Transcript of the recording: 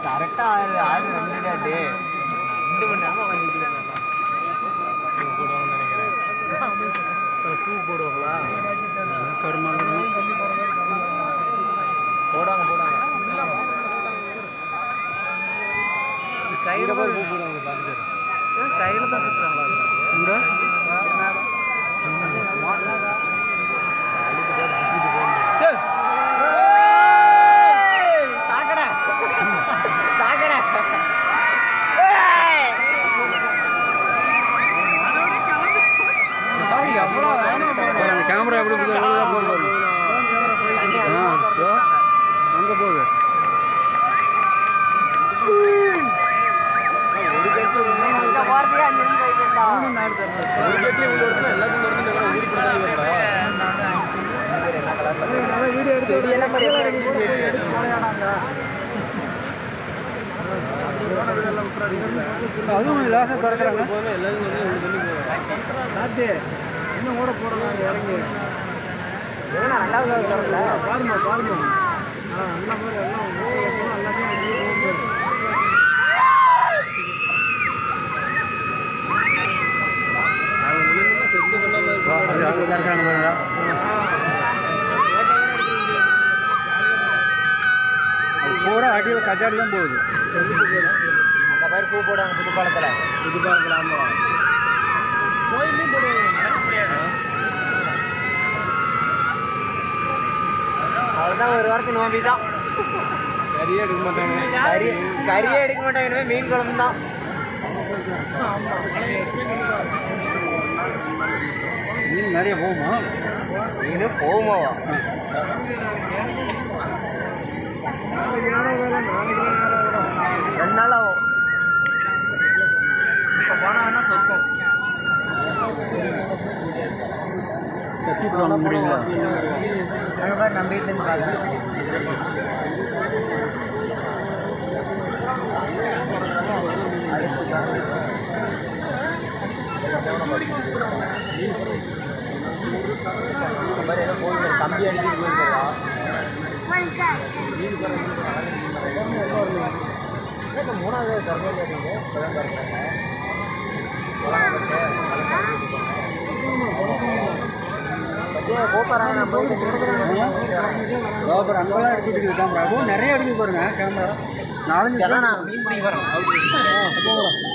கரெக்டா ஆறு ஆறு வந்துடாது ரெண்டு மணி நேரமா பண்ணிட்டு போடுவாங்கன்னு நினைக்கிறேன். பூ போடுவாங்களா? போடுவாங்க போடுவாங்க. கையில போய் பூ போடுவாங்க கையில தான் சுற்றுறாங்களா அந்த கேமரா எப்படி போகுது எவ்வளோ போகுது ஆ அங்க போகுது. நிமிஷம் ஆயிடும்டா. செடியெல்லாம் எப்படி இருக்கு. அதுவும் லேசாக திறக்கிறாங்க ஏன்னா ரெண்டாவது நாள் திறக்கல. அது அங்கே திறக்கிறாங்க பாருங்க அது பூரா அடியில் கச்சாடி தான் போகுது. அந்த மாதிரி பூ போடுவாங்க புதுப்பாலத்துல. புதுப்பாலத்துல ஆமா. அவ்வளோதான் ஒரு வாரத்துக்கு நோம்பி தான். கறியே எடுக்க மாட்டாங்க. கறி கறியே எடுக்க மாட்டாங்க மீன் குழம்பு தான். மீன் நிறைய போகுமா? மீன் போகுமாவா? கத்தி போட முடியுங்களா? அங்கே பாரு நம்ம வீட்டிலேருந்து பார்க்கலாம் கம்பி அடிக்கிட்டு போயிருக்கா மூணாவது திறந்து கேட்டீங்க கோபுரம் அங்கெல்லாம் எடுத்துட்டு இருக்குது கேமரா நிறைய எடுக்குது பாருங்க கேமரா. நாலஞ்சு மீன் பிடிக்க வரேன்